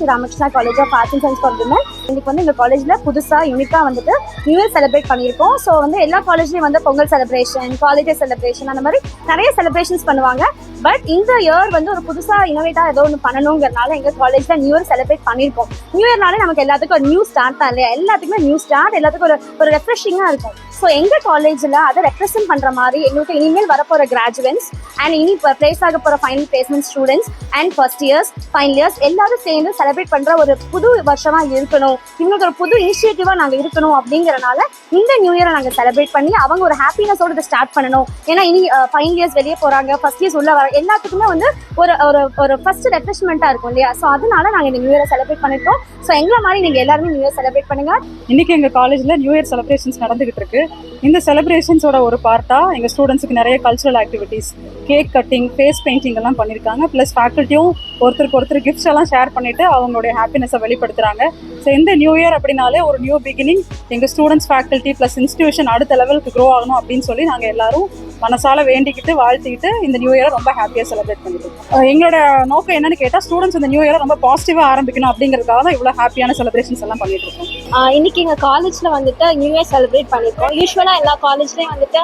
শ্री Ramakrishna College of Arts and Science Complement இன்னைக்கு வந்து எங்கள் காலேஜில் புதுசாக யூனிக்காக வந்துட்டு நியூ இயர் செலிப்ரேட் பண்ணியிருக்கோம். ஸோ வந்து எல்லா காலேஜ்லேயும் வந்து பொங்கல் செலிப்ரேஷன் காலேஜ் செலிப்ரேஷன் அந்த மாதிரி நிறைய செலிப்ரேஷன்ஸ் பண்ணுவாங்க. பட் இந்த இயர் வந்து ஒரு புதுசாக இனோவேட்டாக ஏதோ ஒன்று பண்ணணுங்கிறனால எங்கள் காலேஜில் நியூ இயர் செலிப்ரேட் பண்ணியிருக்கோம். நியூ இயர்னாலே நமக்கு எல்லாத்துக்கும் ஒரு நியூ ஸ்டார்ட் தான் இல்லையா? எல்லாத்துக்குமே நியூ ஸ்டார்ட் எல்லாத்துக்கும் ஒரு ஒரு ரெஃப்ரெஷிங்காக இருக்கும். ஸோ எங்கள் காலேஜில் அதை ரெப்ரசென்ட் பண்ணுற மாதிரி எங்களுக்கு இனிமேல் வரப்போகிற கிராஜுவேட்ஸ் அண்ட் இனி இப்போ ப்ளேஸ் ஆக போகிற final placement students and first years final years எல்லாரும் சேர்ந்து செலிப்ரேட் பண்ணுற ஒரு புது வருஷமாக இருக்கணும். இவங்களுக்கு ஒரு புது இனிஷியேட்டிவா நாங்கள் இருக்கணும் அப்படிங்கறனால இந்த நியூ இயரை நாங்கள் செலிப்ரேட் பண்ணி அவங்க ஒரு ஹாப்பினஸோட இதை ஸ்டார்ட் பண்ணணும். ஏன்னா இனி ஃபைனல் இயர்ஸ் வெளியே போகிறாங்க ஃபர்ஸ்ட் இயர்ஸ் உள்ள வர எல்லாத்துக்குமே வந்து ஒரு ஒரு ஒரு ஃபர்ஸ்ட் ரெஃப்ரெஷ்மெண்ட்டாக இருக்கும் இல்லையா? ஸோ அதனால நாங்கள் இந்த நியூ இயரை செலிப்ரேட் பண்ணிருக்கோம் ஸோ எங்களை மாதிரி நீங்கள் எல்லாருமே நியூ இயர் செலிப்ரேட் பண்ணுங்க. இன்னைக்கு எங்க காலேஜ்ல நியூ இயர் செலிப்ரேஷன்ஸ் நடந்துகிட்டு இருக்கு. இந்த செலிப்ரேஷன்ஸோட ஒரு பார்ட்டா எங்க ஸ்டூடெண்ட்ஸுக்கு நிறைய cultural activities cake cutting face painting எல்லாம் பண்ணிருக்காங்க ப்ளஸ் ஃபேக்கல்ட்டியும் ஒருத்தருக்கு ஒருத்தர் கிஃப்ட்ஸ் எல்லாம் ஷேர் பண்ணிட்டு அவங்களுடைய ஹாப்பினஸை வெளிப்படுத்துறாங்க. ஸோ இந்த நியூ இயர் அப்படின்னாலே ஒரு நியூ பிகினிங் எங்க ஸ்டூடெண்ட்ஸ் ஃபேக்கல்ட்டி ப்ளஸ் இன்ஸ்டியூஷன் அடுத்த லெவலுக்கு க்ரோ ஆகணும் அப்படின்னு சொல்லி நாங்க எல்லாரும் மனசால வேண்டிக்கிட்டு வாழ்த்திக்கிட்டு இந்த நியூ இயரை ரொம்ப ஹாப்பியாக செலிப்ரேட் பண்ணிட்டு எங்களோட நோக்கம் என்னன்னு கேட்டால் ஸ்டூடெண்ட்ஸ் இந்த நியூ இயரை ரொம்ப பாசிட்டிவாக ஆரம்பிக்கணும் அப்படிங்கிறதுக்காக தான் இவ்வளோ ஹாப்பியான செலிப்ரேஷன்ஸ் எல்லாம் பண்ணிட்டு இருக்கோம். இன்னைக்கு எங்கள் காலேஜில் வந்துட்டு நியூ இயர் செலிப்ரேட் பண்ணியிருக்கோம் யூஸ்வலாக எல்லா காலேஜ்லேயும் வந்துட்டு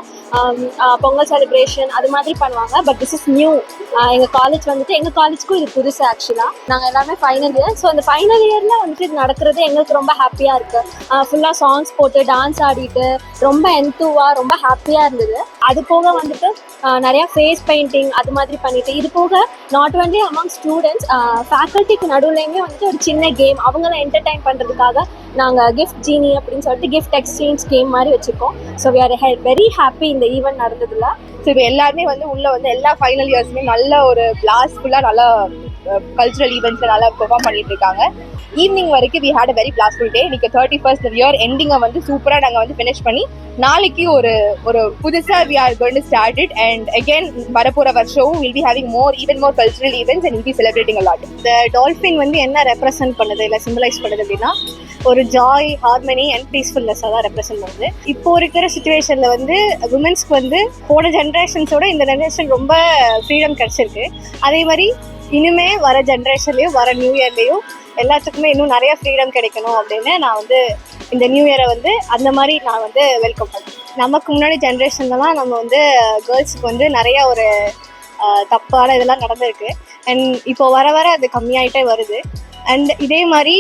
பொங்கல் செலிப்ரேஷன் அது மாதிரி பண்ணுவாங்க. பட் திஸ் இஸ் நியூ எங்கள் காலேஜ் வந்துட்டு எங்கள் காலேஜ்க்கும் இது புதுசு ஆக்சுவலாக நாங்கள் எல்லாமே ஃபைனல் இயர் ஸோ அந்த ஃபைனல் இயரில் வந்துட்டு இது நடக்கிறது எங்களுக்கு ரொம்ப ஹாப்பியாக இருக்குது ஃபுல்லாக சாங்ஸ் போட்டு டான்ஸ் ஆடிட்டு ரொம்ப என்தூவாக ரொம்ப ஹாப்பியாக இருந்தது. அது போக வந்துட்டு நிறையா நிறைய ஃபேஸ் பெயிண்டிங் அது மாதிரி பண்ணிட்டு இது போக நாட் ஒன்லி அமங் ஸ்டூடெண்ட்ஸ் ஃபேக்கல்ட்டிக்கு நடுவுலையுமே வந்துட்டு ஒரு சின்ன கேம் அவங்கள என்டர்டைன் பண்ணுறதுக்காக நாங்கள் கிஃப்ட் ஜீனி அப்படின்னு சொல்லிட்டு கிஃப்ட் எக்ஸ்சேஞ்ச் கேம் மாதிரி வச்சுருக்கோம். So we are very happy இந்த ஈவெண்ட் நடந்ததுல. ஸோ இப்போ எல்லாருமே வந்து உள்ள வந்து எல்லா ஃபைனல் இயர்ஸுமே நல்ல ஒரு பிளாஸ்ஃபுல்லாக நல்லா Uh, கல்ச்சுரல் ஈவெண்ட்ஸை நல்லா பெர்ஃபார்ம் பண்ணிட்டு இருக்காங்க ஈவினிங் வரைக்கும் we had a very blissful day இன்னைக்கு தேர்ட்டி ஃபர்ஸ்ட் இயர் எண்டிங்கை வந்து சூப்பராக நாங்கள் வந்து ஃபினிஷ் பண்ணி நாளைக்கு ஒரு ஒரு புதுசாக we are going to start it and again வரப்போகிற வருஷம் will be having more even more cultural events and will be celebrating a lot இந்த டால்ஃபின் வந்து என்ன ரெப்ரசென்ட் பண்ணுது இல்லை சிம்பிளைஸ் பண்ணுது அப்படின்னா ஒரு ஜாய் ஹார்மனி அண்ட் பீஸ்ஃபுல்னஸாக தான் ரெப்ரசென்ட் பண்ணுது. இப்போ இருக்கிற சுச்சுவேஷனில் வந்து உமன்ஸ்க்கு வந்து போன ஜென்ரேஷன்ஸோட இந்த ஜென்ரேஷன் ரொம்ப ஃப்ரீடம் கிடச்சிருக்கு. அதே மாதிரி இனிமே வர ஜென்ரேஷன்லேயும் வர நியூ இயர்லேயும் எல்லாத்துக்குமே இன்னும் நிறைய ஃப்ரீடம் கிடைக்கணும் அப்படின்னு நான் வந்து இந்த நியூ இயரை வந்து அந்த மாதிரி நான் வந்து வெல்கம் பண்ணுறேன் நமக்கு முன்னாடி ஜென்ரேஷன்லலாம் நம்ம வந்து கேர்ள்ஸுக்கு வந்து நிறைய ஒரு தப்பான இதெல்லாம் நடந்திருக்கு. அண்ட் இப்போ வர வர அது கம்மியாயிட்டே வருது. அண்ட் இதே மாதிரி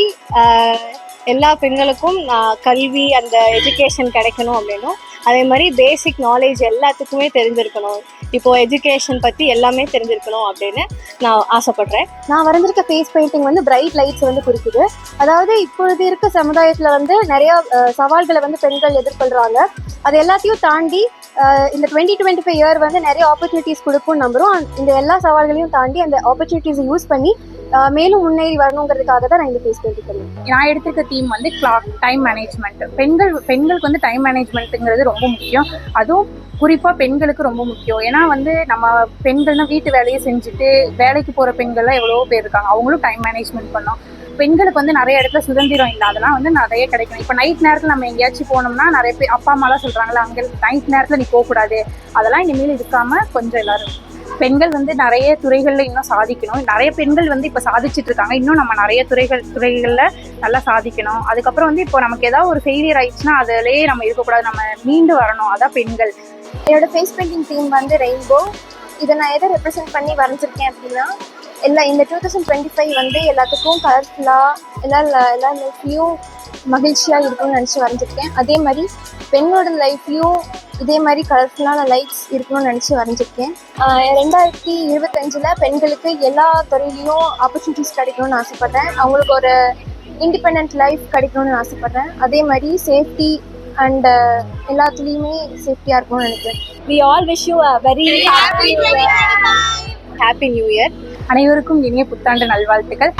எல்லா பெண்களுக்கும் கல்வி அந்த எஜுகேஷன் கிடைக்கணும் அப்படின்னும் அதே மாதிரி பேசிக் நாலேஜ் எல்லாத்துக்குமே தெரிஞ்சிருக்கணும். இப்போது எஜுகேஷன் பற்றி எல்லாமே தெரிஞ்சிருக்கணும் அப்படின்னு நான் ஆசைப்பட்றேன். நான் வரைஞ்சிருக்க ஃபேஸ் பெயிண்டிங் வந்து பிரைட் லைட்ஸ் வந்து குறிக்குது. அதாவது இப்பொழுது இருக்க சமுதாயத்தில் வந்து நிறையா சவால்களை வந்து பெண்கள் எதிர்கொள்கிறாங்க அது எல்லாத்தையும் தாண்டி இந்த டுவெண்ட்டி டுவெண்ட்டி ஃபைவ் இயர் வந்து நிறைய ஆப்பர்ச்சுனிட்டிஸ் கொடுக்கும் நம்புகிறோம் இந்த எல்லா சவால்களையும் தாண்டி அந்த ஆப்பர்ச்சுனிட்டிஸை யூஸ் பண்ணி மேலும் முன்னேறி வரணுங்கிறதுக்காக தான் நான் இந்த ஃபேஸ் பெயிண்டிங் பண்ணுவேன் நான் எடுத்திருக்க தீம் வந்து கிளாக் டைம் மேனேஜ்மெண்ட் பெண்கள் பெண்களுக்கு வந்து டைம் மேனேஜ்மெண்ட்டுங்கிறது ரொம்ப முக்கியம். அதுவும் குறிப்பாக பெண்களுக்கு ரொம்ப முக்கியம். ஏன்னா வந்து நம்ம பெண்கள்னா வீட்டு வேலையை செஞ்சுட்டு வேலைக்கு போகிற பெண்கள்லாம் எவ்வளோ பேர் இருக்காங்க. அவங்களும் டைம் மேனேஜ்மெண்ட் பண்ணோம். பெண்களுக்கு வந்து நிறைய இடத்துல சுதந்திரம் இல்லை. அதெல்லாம் வந்து நிறைய கிடைக்கும் இப்போ நைட் நேரத்தில் நம்ம எங்கேயாச்சும் போனோம்னா நிறைய பேர் அப்பா அம்மாலாம் சொல்கிறாங்களா அங்கே நைட் நேரத்தில் நீ போகக்கூடாது. அதெல்லாம் இனிமேல் இருக்காமல் கொஞ்சம் எல்லாரும் பெண்கள் வந்து நிறைய துறைகளில் இன்னும் சாதிக்கணும். நிறைய பெண்கள் வந்து இப்போ சாதிச்சுட்டு இருக்காங்க. இன்னும் நம்ம நிறைய துறைகள் துறைகளில் நல்லா சாதிக்கணும். அதுக்கப்புறம் வந்து இப்போ நமக்கு ஏதாவது ஒரு ஃபெயிலியர் ஆயிடுச்சுன்னா அதிலேயே நம்ம இருக்கக்கூடாது. நம்ம மீண்டு வரணும். அதான் பெண்கள். என்னோட ஃபேஸ் பெயிண்டிங் தீம் வந்து ரெயின்போ இதை நான் எதை ரெப்ரசென்ட் பண்ணி வரைஞ்சிருக்கேன் அப்படின்னா எல்லா இந்த டூ தௌசண்ட் டுவெண்ட்டி ஃபைவ் வந்து எல்லாத்துக்கும் கலர்ஃபுல்லாக எல்லா எல்லா லைஃப்லேயும் மகிழ்ச்சியாக இருக்கும்னு நினச்சி வரைஞ்சிருக்கேன். அதே மாதிரி பெண்ணோட லைஃப்லேயும் இதே மாதிரி கலர்ஃபுல்லான லைஃப்ஸ் இருக்கணும்னு நினச்சி வரைஞ்சிருக்கேன். ரெண்டாயிரத்தி இருபத்தஞ்சில் பெண்களுக்கு எல்லா துறையிலையும் ஆப்பர்ச்சுனிட்டிஸ் கிடைக்கணும்னு ஆசைப்பட்றேன். அவங்களுக்கு ஒரு இண்டிபெண்ட் லைஃப் கிடைக்கணும்னு ஆசைப்பட்றேன். அதே மாதிரி சேஃப்டி அண்ட் எல்லாத்துலேயுமே சேஃப்டியாக இருக்கணும்னு நினைக்கிறேன். We all wish you a very happy happy new year அனைவருக்கும் இனிய புத்தாண்டு நல்வாழ்த்துக்கள்.